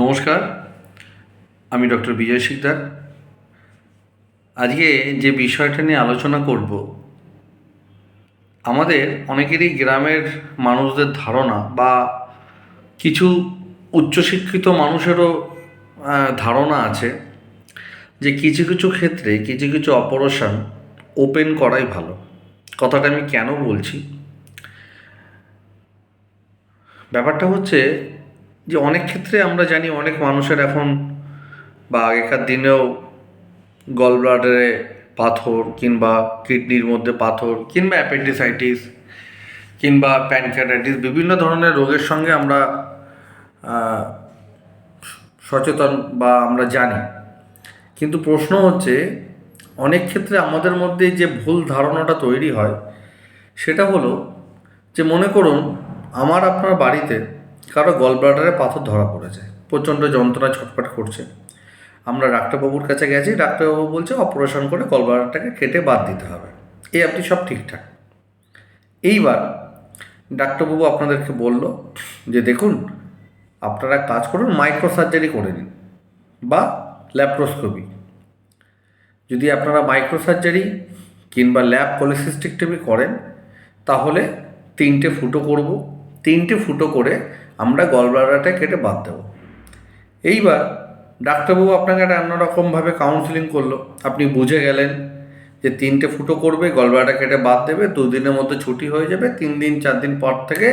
নমস্কার, আমি ডক্টর বিজয় শিকদার আজকে যে বিষয়টা নিয়ে আলোচনা করব, আমাদের অনেকেরই গ্রামের মানুষদের ধারণা বা কিছু উচ্চশিক্ষিত মানুষেরও ধারণা আছে যে কিছু কিছু ক্ষেত্রে কিছু কিছু অপারেশন ওপেন করাই ভালো। কথাটা আমি কেন বলছি? ব্যাপারটা হচ্ছে যে অনেক ক্ষেত্রে আমরা জানি অনেক মানুষের এখন বা আগেকার দিনেও গল ব্লাডারে পাথর কিংবা কিডনির মধ্যে পাথর কিংবা অ্যাপেন্ডিসাইটিস কিংবা প্যানক্রিয়াটাইটিস বিভিন্ন ধরনের রোগের সঙ্গে আমরা সচেতন বা আমরা জানি। কিন্তু প্রশ্ন হচ্ছে, অনেক ক্ষেত্রে আমাদের মধ্যে যে ভুল ধারণাটা তৈরি হয়, সেটা হলো যে মনে করুন, আমার আপনার বাড়িতে কারও গলব্লাডারে পাথর ধরা পড়েছে। প্রচণ্ড যন্ত্রণা ছটফট করছে। আমরা ডাক্তারবাবুর কাছে গেছি, ডাক্তারবাবু বলছে অপারেশন করে গলব্লাডারটাকে কেটে বাদ দিতে হবে। এই আপনি সব ঠিকঠাক। এইবার ডাক্তারবাবু আপনাদেরকে বলল যে, দেখুন, আপনারা কাজ করুন মাইক্রো সার্জারি করে নিন বা ল্যাপ্রোস্কোপি যদি আপনারা মাইক্রো সার্জারি কিংবা ল্যাব পলিসিস্টিকটমি করেন, তাহলে তিনটে ফুটো করব। তিনটে ফুটো করে আমরা গলব্লাডারটা কেটে বাদ দেব। এইবার ডাক্তারবাবু আপনাকে একটা অন্যরকমভাবে কাউন্সিলিং করল। আপনি বুঝে গেলেন যে তিনটে ফুটো করবে গলব্লাডার কেটে বাদ দেবে, দুদিনের মধ্যে ছুটি হয়ে যাবে, তিন দিন, চার দিন পর থেকে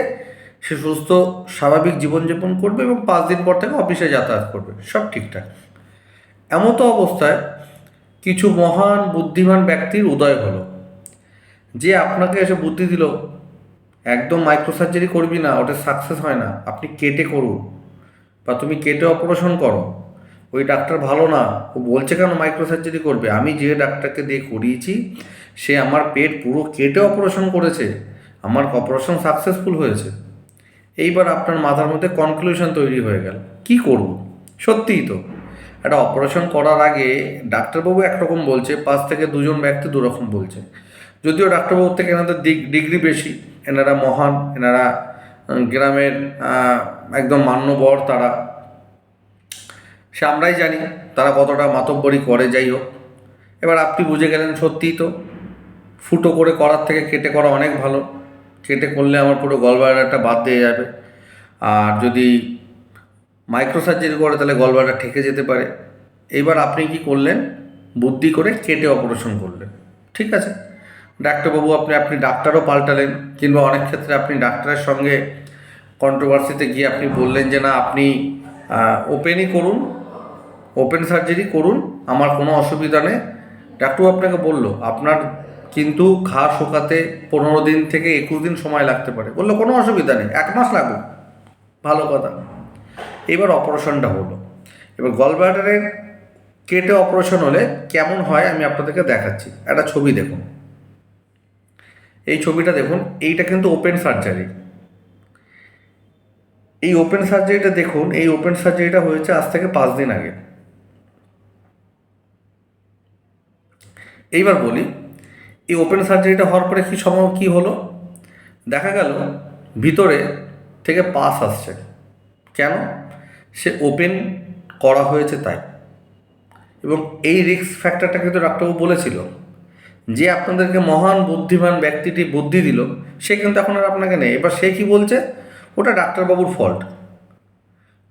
সে সুস্থ, স্বাভাবিক জীবনযাপন করবে এবং পাঁচ দিন পর থেকে অফিসে যাতায়াত করবে। সব ঠিকঠাক। এমতো অবস্থায় কিছু মহান, বুদ্ধিমান ব্যক্তির উদয় হলো। যে আপনাকে এসে বুদ্ধি দিল একদম মাইক্রো সার্জারি করবি না, ওটা সাকসেস হয় না। আপনি কেটে করুন। বা তুমি কেটে অপারেশন করো। ওই ডাক্তার ভালো না, ও বলছে কেন মাইক্রো সার্জারি করবে? আমি যে ডাক্তারকে দিয়ে করিয়েছি, সে আমার পেট পুরো কেটে অপারেশন করেছে। আমার অপারেশন সাকসেসফুল হয়েছে। এইবার আপনার মাথার মধ্যে কনক্লুশন তৈরি হয়ে গেল। কি করব? সত্যিই তো। একটা অপারেশন করার আগে ডাক্তারবাবু একরকম বলছে, পাঁচ থেকে দুজন ব্যক্তি দুরকম বলছে। যদিও ডাক্তারবাবুর থেকে এনাদের ডিগ্রি বেশি। এনারা মহান, এনারা গ্রামের একদম মান্যবর তারা। সে আমরাই জানি তারা কতটা মাতব্বরি করে, যাই হোক। এবার আপনি বুঝে গেলেন সত্যিই তো। ফুটো করে করার থেকে কেটে করা অনেক ভালো। কেটে করলে আমার পুরো গলব্লাডারটা বাদ দিয়ে যাবে। আর যদি মাইক্রো সার্জারি করে তাহলে গলব্লাডার ঠেকে যেতে পারে। এইবার আপনি কি করলেন? বুদ্ধি করে কেটে অপারেশন করলেন। ঠিক আছে? ডাক্তারবাবু, আপনি আপনি ডাক্তারও পাল্টালেন, কিংবা অনেক ক্ষেত্রে আপনি ডাক্তারের সঙ্গে কন্ট্রোভার্সিতে গিয়ে আপনি বললেন যে, না, আপনি ওপেনই করুন ওপেন সার্জারি করুন, আমার কোনো অসুবিধা নেই। ডাক্তারবাবু আপনাকে বলল, আপনার কিন্তু ঘা শোকাতে পনেরো দিন থেকে একুশ দিন সময় লাগতে পারে। বলল, কোনো অসুবিধা নেই, এক মাস লাগুক। ভালো কথা। এবার অপারেশনটা হলো। এবার গলব্লাডারের কেটে অপারেশন হলে কেমন হয় আমি আপনাদেরকে দেখাচ্ছি। একটা ছবি দেখুন। এই ছবিটা দেখুন, এইটা কিন্তু ওপেন সার্জারি এই ওপেন সার্জারিটা দেখুন, এই ওপেন সার্জারিটা হয়েছে আজ থেকে পাঁচ দিন আগে। এইবার বলি, এই ওপেন সার্জারিটা হওয়ার পরে কি সময় কি হলো? দেখা গেল, ভিতরে থেকে পাস আসছে। কেন? সে ওপেন করা হয়েছে তাই। এবং এই রিস্ক ফ্যাক্টরটা কিন্তু ডাক্তারবাবু বলেছিল। যে আপনাদেরকে মহান বুদ্ধিমান ব্যক্তিটি বুদ্ধি দিল, সে কিন্তু এখন আর আপনাকে নেই। এবার সে কি বলছে? ওটা ডাক্তারবাবুর ফল্ট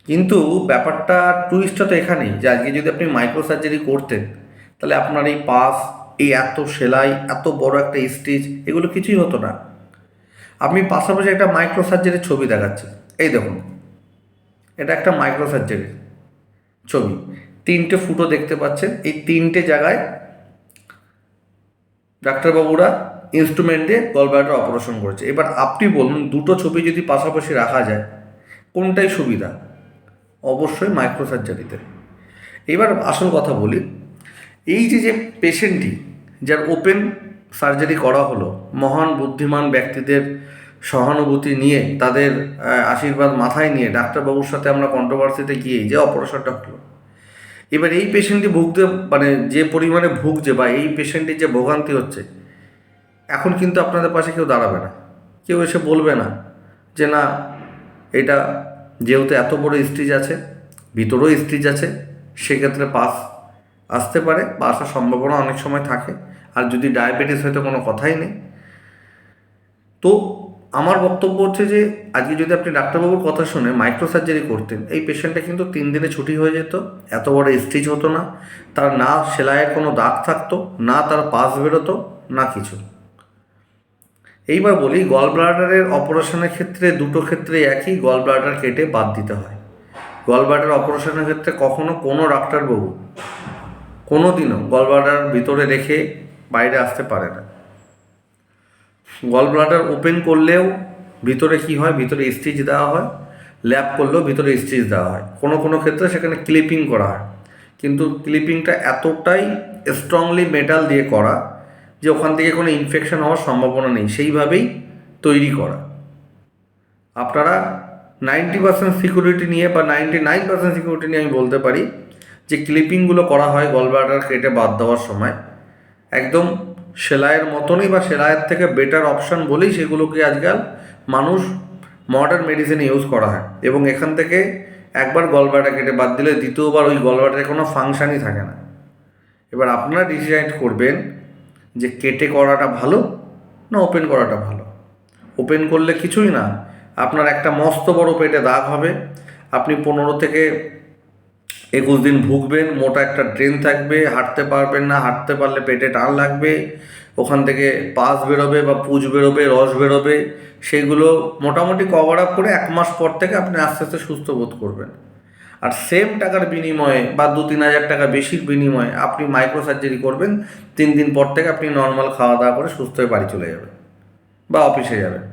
কিন্তু ব্যাপারটা টুইস্টটা তো এখানেই যে আজকে যদি আপনি মাইক্রো সার্জারি করতেন, তাহলে আপনার এই পাস এই এত সেলাই, এত বড় একটা স্টিচ এগুলো কিছুই হতো না। আমি পাশাপাশি একটা মাইক্রো সার্জারির ছবি দেখাচ্ছি। এই দেখুন, এটা একটা মাইক্রো সার্জারির ছবি। তিনটে ফুটো দেখতে পাচ্ছেন। এই তিনটে জায়গায় ডাক্তারবাবুরা ইনস্ট্রুমেন্ট দিয়ে গলব্লাডার অপারেশন করেছে। এবার আপনি বলুন, দুটো ছবি যদি পাশাপাশি রাখা যায়, কোনটাই সুবিধা? অবশ্যই মাইক্রো সার্জারিতে এবার আসল কথা বলি, এই যে যে পেশেন্টটি যার ওপেন সার্জারি করা হলো, মহান বুদ্ধিমান ব্যক্তিদের সহানুভূতি নিয়ে, তাদের আশীর্বাদ মাথায় নিয়ে, ডাক্তারবাবুর সাথে আমরা কন্ট্রোভার্সিতে গিয়ে যে অপারেশনটা হলো এবার এই পেশেন্টটি ভুগতে মানে যে পরিমাণে ভুগছে বা এই পেশেন্টের যে ভোগান্তি হচ্ছে, এখন কিন্তু আপনাদের পাশে কেউ দাঁড়াবে না। কেউ এসে বলবে না যে, না, এটা যেহেতু এত বড় স্টিচ আছে, ভিতরেও স্টিচ আছে, সেক্ষেত্রে পাস আসতে পারে বা আসার সম্ভাবনা অনেক সময় থাকে। আর যদি ডায়াবেটিস হয়তো কোনো কথাই নেই। তো আমার বক্তব্য হচ্ছে যে, আজকে যদি আপনি ডাক্তারবাবুর কথা শুনে মাইক্রো সার্জারি করতেন, এই পেশেন্টটা কিন্তু তিন দিনে ছুটি হয়ে যেত, এত বড় স্টিচ হতো না। তার না সেলাইয়ের কোনো দাগ থাকতো, না তার পাস বেরোতো, না কিছু। এইবার বলি গল ব্লাডারের অপারেশনের ক্ষেত্রে দুটো ক্ষেত্রে একই গল ব্লাডার কেটে বাদ দিতে হয়। গল ব্লাডার অপারেশনের ক্ষেত্রে কখনো কোনো ডাক্তারবাবু কোনো দিনও গল ব্লাডার ভিতরে রেখে বাইরে আসতে পারে না। গল ব্লাডার ওপেন করলেও ভিতরে কি হয়? ভিতরে স্টিচ দেওয়া হয়। ল্যাব করলেও ভিতরে স্টিচ দেওয়া হয়। কোনো কোনো ক্ষেত্রে সেখানে ক্লিপিং করা হয়। কিন্তু ক্লিপিংটা এতটাই স্ট্রংলি মেটাল দিয়ে করা যে ওখান থেকে কোনো ইনফেকশন হওয়ার সম্ভাবনা নেই। সেইভাবেই তৈরি করা। আপনারা নাইনটি পার্সেন্ট সিকিউরিটি নিয়ে বা নাইনটি নাইন পার্সেন্ট সিকিউরিটি নিয়ে আমি বলতে পারি যে ক্লিপিংগুলো করা হয় গলব্লাডার কেটে বাদ দেওয়ার সময়। একদম সেলাইয়ের মতনই বা সেলাইয়ের থেকে বেটার অপশান বলেই সেগুলোকে আজকাল মানুষ মডার্ন মেডিসিন ইউজ করা হয়। এবং এখান থেকে একবার গলব্লাডার কেটে বাদ দিলে দ্বিতীয়বার ওই গলব্লাডারে কোনো ফাংশানই থাকে না। এবার আপনারা ডিসাইড করবেন যে কেটে করাটা ভালো না ওপেন করাটা ভালো। ওপেন করলে কিছুই না। আপনার একটা মস্ত বড় পেটে দাগ হবে। আপনি পনেরো থেকে একুশ দিন ভুগবেন, মোটা একটা ড্রেন থাকবে, হাঁটতে পারবেন না, হাঁটতে পারলে পেটে টান লাগবে, ওখান থেকে পাস বেরোবে বা পুজ বেরোবে, রস বেরোবে, সেগুলো মোটামুটি কভার আপ করে এক মাস পর থেকে আপনি আস্তে আস্তে সুস্থ বোধ করবেন। আর সেম টাকার বিনিময়ে বা দু তিন হাজার টাকা বেশির বিনিময়ে আপনি মাইক্রো সার্জারি করবেন, তিন দিন পর থেকে আপনি নর্মাল খাওয়া দাওয়া করে সুস্থ হয়ে বাড়ি চলে যাবেন বা অফিসে যাবেন।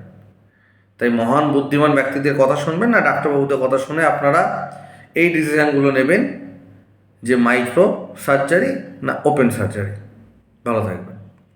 তাই মহান বুদ্ধিমান ব্যক্তিদের কথা শুনবেন না ডাক্তারবাবুদের কথা শুনে আপনারা এই ডিসিশানগুলো নেবেন যে মাইক্রো সার্জারি না ওপেন সার্জারি ভালো থাকবেন।